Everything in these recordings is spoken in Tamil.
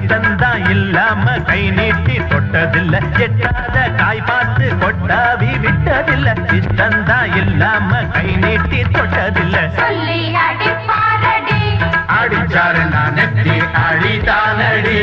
இஷ்டந்தான் இல்லாம கை நீட்டி தொட்டதில்லை. எட்டாத காய் பார்த்து கொட்டாவி விட்டதில்லை. இஷ்டந்தான் இல்லாம கை நீட்டி தொட்டதில்லை. அடிச்சாரு நான் நெத்தி அடிதானடி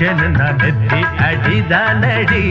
அடிச்சேன்னு நான் நெத்தி அடிதானடி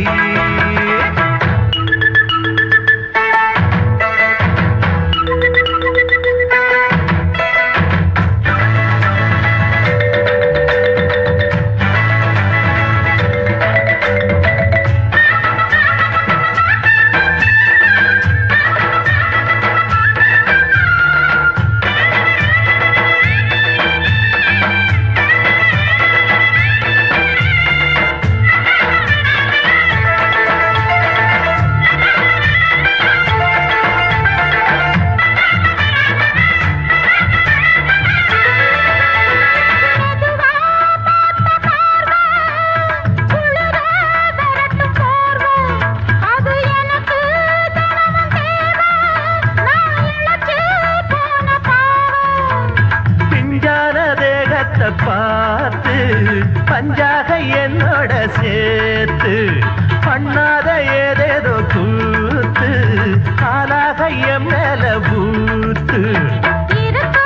பண்ணாத ஏதேதோ கூத்து ஆளாக என் மேல பூத்து. இருக்கா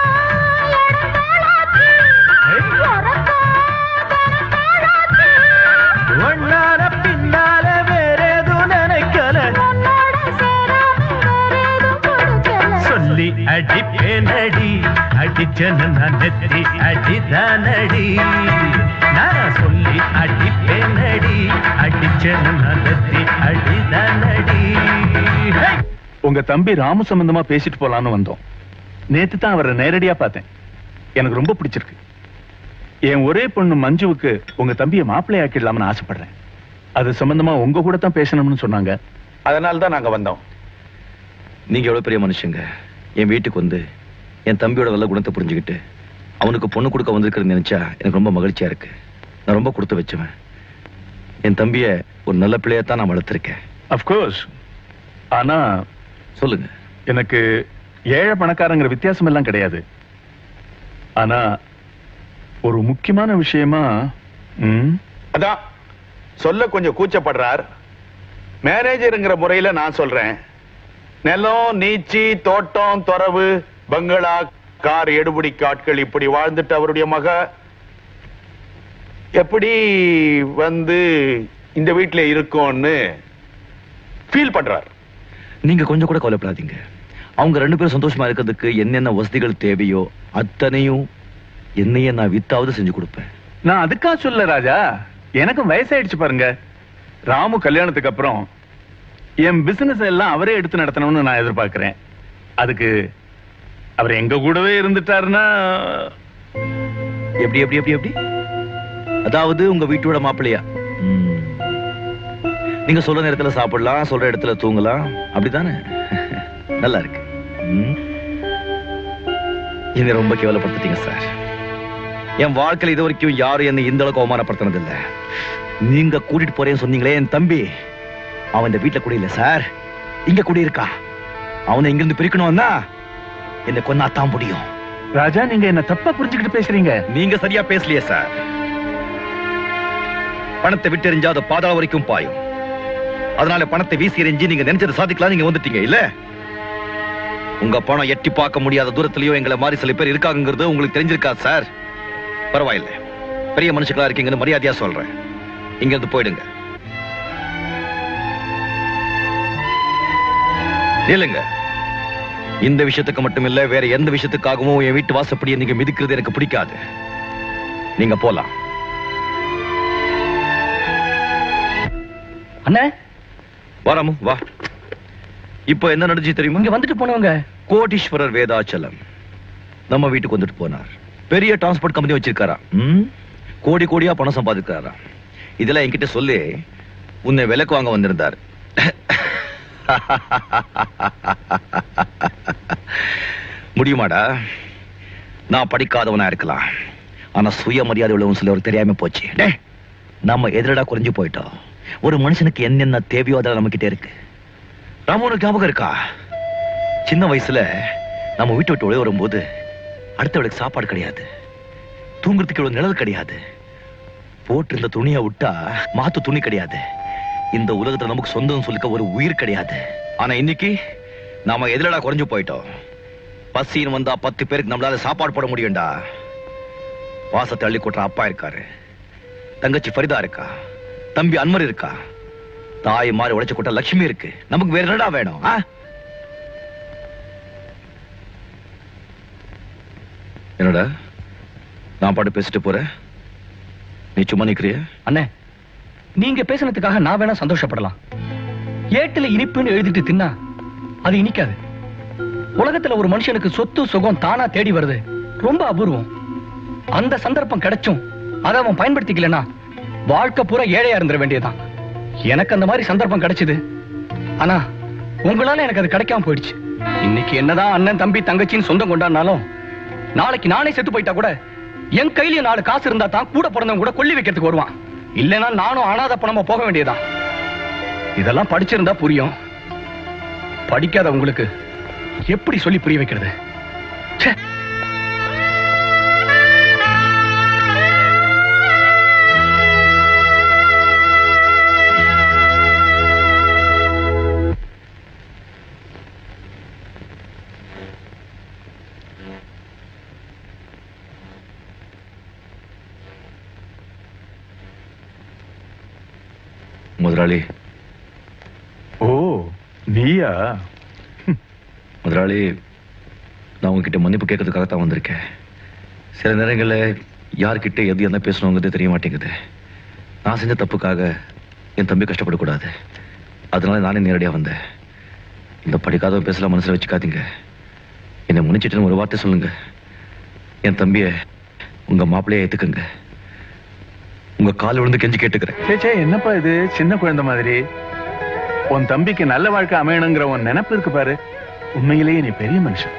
பின்னால வேறேதும் நினைக்கல. சொல்லி அடிப்பேனடி அடிச்சனு நான் நெத்தி அடிதானடி. நான் சொல்லி அடிப்பேன் உங்க தம்பி ராமு சம்பந்தமா பேசிட்டு போலான்னு வந்தோம். நேத்து தான் அவரை நேரடியா பார்த்தேன். எனக்கு ரொம்ப பிடிச்சிருக்கு. என் ஒரே பொண்ணு மஞ்சுவுக்கு உங்க தம்பியை மாப்பிள்ளை ஆக்கிடலாம்னு ஆசைப்படுறேன். அது சம்பந்தமா உங்க கூட தான் பேசணும்னு சொன்னாங்க. அதனால தான் நாங்க வந்தோம். நீங்க எவ்வளவு பெரிய மனுஷங்க. என் வீட்டுக்கு வந்து என் தம்பியோட நல்ல குணத்தை புரிஞ்சுக்கிட்டு அவனுக்கு பொண்ணு கொடுக்க வந்திருக்கிறது நினைச்சா எனக்கு ரொம்ப மகிழ்ச்சியா இருக்கு. நான் ரொம்ப கொடுத்து வச்சுவேன். என் தம்பிய ஒரு நல்ல பிள்ளையா தான் நான் வளர்த்திருக்கேன். அப்கோர்ஸ் ஆனா சொல்லுங்க. எனக்கு ஏழை பணக்காரங்கிற வித்தியாசம் எல்லாம் கிடையாது. ஆனா ஒரு முக்கியமான விஷயமா ம், அதான் சொல்ல கொஞ்சம் கூச்சப்படுறார். மேனேஜருங்கிற முறையில நான் சொல்றேன். நிலம் நீச்சி தோட்டம் துறவு பங்களா கார் எடுபடி காட்கள் இப்படி வாழ்ந்துட்டு அவருடைய மக எப்படி வந்து இந்த வீட்டுல இருக்கோம்னு ஃபீல் பண்றார். நீங்க கொஞ்சம் கூட கவலைப்படாதீங்க. அவங்க ரெண்டு பேரும் சந்தோஷமா இருக்கிறதுக்கு என்னென்ன வசதிகள் தேவையோ அத்தனையும் என்னையே நான் வித்தாவது செஞ்சு கொடுப்பேன். நான் அதுக்கா சொல்ல ராஜா. எனக்கும் வயசாயிடுச்சு பாருங்க. ராமு கல்யாணத்துக்கு அப்புறம் என் பிசினஸ் எல்லாம் அவரே எடுத்து நடத்தணும்னு நான் எதிர்பார்க்கிறேன். அதுக்கு அவர் எங்க கூடவே இருந்துட்டாருன்னா எப்படி எப்படி எப்படி எப்படி? அதாவது உங்க வீட்டோட மாப்பிள்ளையா. நீங்க சொல்ற நேரத்துல சாப்பிடலாம் சொல்ற இடத்துல தூங்கலாம். அப்படிதானே நல்லா இருக்கு. என்னை ரொம்ப கேவலப்படுத்திட்டீங்க சார். என் வாழ்க்கையில இது வரைக்கும் யாரும் என்னை இந்த அளவுக்கு அவமானப்படுத்தினது இல்ல நீங்க கூட்டிட்டு போறேன்னு சொன்னீங்களே என் தம்பி. அவன் இந்த வீட்டுல கூட இல்ல சார். இங்க கூட இருக்கா? அவனை இங்கிருந்து பிரிக்கணும்னா என்னை கொன்னாத்தான் முடியும். ராஜா நீங்க என்ன தப்பா புரிஞ்சுக்கிட்டு பேசுறீங்க. நீங்க சரியா பேசலையே சார். பணத்தை விட்டு எறிஞ்சா அது பாதாள வரைக்கும் பாயும். அதனால பணத்தை வீசி எறிஞ்சு நீங்க நினைச்சதை சாதிக்கலாம் நீங்க வந்துட்டீங்க இல்ல? உங்க பணம் எட்டி பார்க்க முடியாத தூரத்திலயோ எங்களை மாதிரி சில பேர் இருக்காங்கிறது உங்களுக்கு தெரிஞ்சிருக்கா சார்? பரவாயில்ல. பெரிய மனுஷங்களா இருக்கீங்கன்னு மரியாதையா சொல்றேன். இங்க இருந்து போயிடுங்க. இல்லைங்க இந்த விஷயத்துக்கு மட்டும் இல்ல வேற எந்த விஷயத்துக்காகவும் என் வீட்டு வாசப்படியை நீங்க மிதிக்கிறது எனக்கு பிடிக்காது. நீங்க போலாம். அண்ணே. வாராமு வா. இப்போ என்ன நடந்துச்சு தெரியுமா? இங்க வந்துட்டு போனவங்க. கோடீஸ்வரர் வேதாச்சலம். நம்ம வீட்டுக்கு வந்துட்டு போனார். பெரிய டிரான்ஸ்போர்ட் கம்பெனி வச்சிருக்காரா? கோடி கோடியா பணம் சம்பாதிக்கிறாரா? இதெல்லாம் என்கிட்ட சொல்லி. உன்னை விலைக்கு வாங்க வந்திருந்தார். முடியுமாடா? நான் படிக்காதவனா இருக்கலாம். ஆனா சுயமரியாதை உள்ளவன் சொல்லி ஒரு தெரியாம போச்சு. நம்ம எதிரடா குறைஞ்சு போயிட்டோம். ஒரு மனுஷனுக்கு என்னென்ன தேவையோ அதெல்லாம் நம்ம கிட்ட இருக்கு ராமனுக்கு ஞாபகம் இருக்கா? சின்ன வயசுல நம்ம வீட்டை விட்டு ஒளி வரும்போது அடுத்தவளுக்கு சாப்பாடு கிடையாது. தூங்குறதுக்கு இவ்வளவு நிழல் கிடையாது. போட்டிருந்த துணியை விட்டா மாத்து துணி கிடையாது. இந்த உலகத்துல நமக்கு சொந்தம் சொல்லிக்க ஒரு உயிர் கிடையாது. ஆனா இன்னைக்கு நாம எதிரடா குறைஞ்சு போயிட்டோம்? பசின்னு வந்தா பத்து பேருக்கு நம்மளால சாப்பாடு போட முடியும்டா. வாசத்தை அள்ளி கொட்டுற அப்பா இருக்காரு. தங்கச்சி ஃபரிதா இருக்கா? தம்பி அன்மர் இருக்கா? தாய் மாறி உடைச்சு கூட்ட லட்சுமி இருக்கு. நமக்கு வேற என்னடா வேணும் ஆ? என்னடா? நான் பாட்டு பேசிட்டு போறேன். நீ சும்மா நிக்கிறிய? அண்ணே நீங்க பேசுனதுக்காக நான் வேணா சந்தோஷப்படலாம். ஏட்டுல இனிப்புன்னு எழுதிட்டு தின்னா அது இனிக்காது. உலகத்துல ஒரு மனுஷனுக்கு சொத்து சுகம் தானா தேடி வருது. ரொம்ப அபூர்வம். அந்த சந்தர்ப்பம் கிடைச்சும் அதை அவன் பயன்படுத்திக்கலன்னா வாழ்க்கை பூரா ஏழையா இருந்துட வேண்டியதுதான். எனக்கு அந்த மாதிரி சந்தர்ப்பம் கிடைச்சது. ஆனா உங்களால எனக்கு அது கிடைக்காம போயிடுச்சு. இன்னைக்கு என்னதான் அண்ணன் தம்பி தங்கச்சின்னு சொந்தம் கொண்டாடினாலும் நாளைக்கு நானே செத்து போயிட்டா கூட என் கையில நாலு காசு இருந்தா தான் கூட பிறந்தவங்க கூட கொல்லி வைக்கிறதுக்கு வருவான். இல்லைன்னா நானும் அனாதை பணமா போக வேண்டியதா? இதெல்லாம் படிச்சிருந்தா புரியும். படிக்காத உங்களுக்கு எப்படி சொல்லி புரிய வைக்கிறது? முதலாளி. ஓ நீயா? முதலாளி நான் உங்ககிட்ட மன்னிப்பு கேட்கறதுக்காக தான் வந்திருக்கேன். சில நேரங்கள்ல யார்கிட்ட எது என்ன பேசணுங்கிறது தெரிய மாட்டேங்குது. நான் செஞ்ச தப்புக்காக என் தம்பி கஷ்டப்படக்கூடாது. அதனால நானே நேரடியா வந்தேன். இந்த படிக்காதவன் பேசலாம் மனசுல வச்சுக்காதீங்க. என்னை முனிச்சிட்டுன்னு ஒரு வார்த்தை சொல்லுங்க. என் தம்பிய உங்க மாப்பிள்ளைய ஏத்துக்குங்க. உங்க கால் விழுந்து கெஞ்சி கேட்டுக்கிறேன். சே சே என்னப்பா இது? சின்ன குழந்தை மாதிரி. உன் தம்பிக்கு நல்ல வாழ்க்கை அமையணுங்கிற உன் நினைப்பு இருக்கு பாரு. உண்மையிலேயே நீ பெரிய மனுஷன்.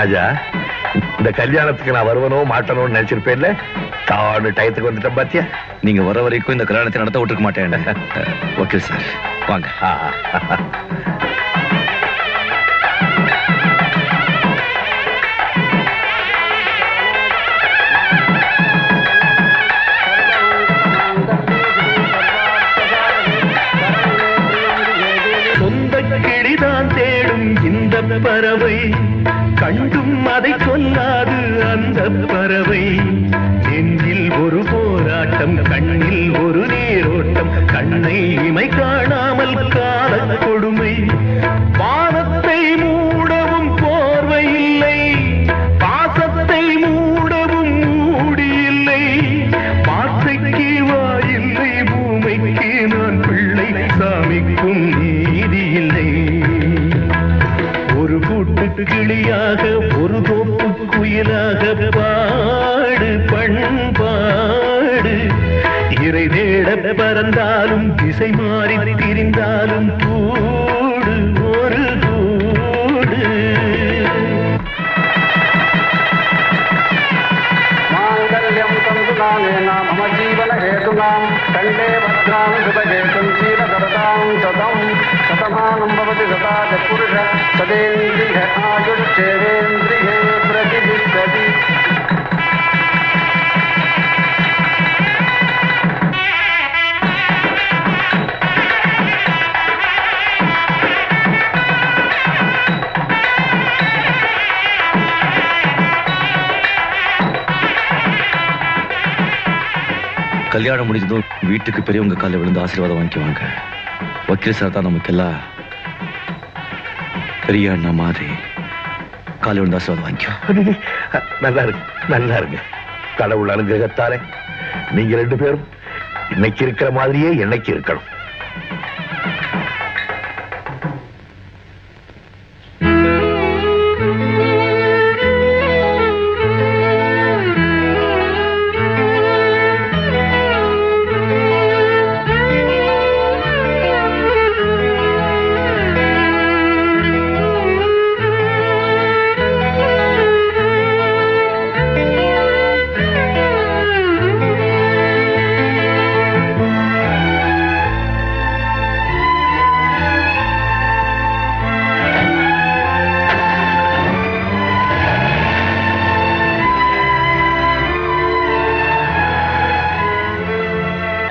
ராஜா இந்த கல்யாணத்துக்கு நான் வருவனோ மாட்டணும்னு நினைச்சிருப்பேன்ல? தாடு டயத்துக்கு வந்துட்டேன் பாத்தியா? நீங்க வர வரைக்கும் இந்த கல்யாணத்தை நடத்த விட்டுருக்க மாட்டேன். ஓகே சார் வாங்க. ஆ. சொந்த கிளிதான் தேடும் இந்த பறவை. கண்டும் அதை சொல்லாது அந்த பறவை. நெஞ்சில் ஒரு போராட்டம் கண்ணில் ஒரு நீரோட்டம் கண்ணை இமை காணாமல் கா शतमानं भवति सदा च पुरुष सदेन्द्रिय आयुश्चेवेन्द्रिये கல்யாணம் முடிஞ்சதும் வீட்டுக்கு பெரியவங்க காலில் விழுந்து ஆசீர்வாதம் வாங்கிக்குவாங்க. வக்கீல் சார் தான் நமக்கெல்லாம் பெரிய அண்ணா மாதிரி காலில் விழுந்து ஆசீர்வாதம் வாங்கிக்கோ நல்லா இருக்கு நல்லா இருக்கு கடவுள் அனுகிரகத்தாலே நீங்க ரெண்டு பேரும் இன்னைக்கு இருக்கிற மாதிரியே என்னைக்கு இருக்கணும்.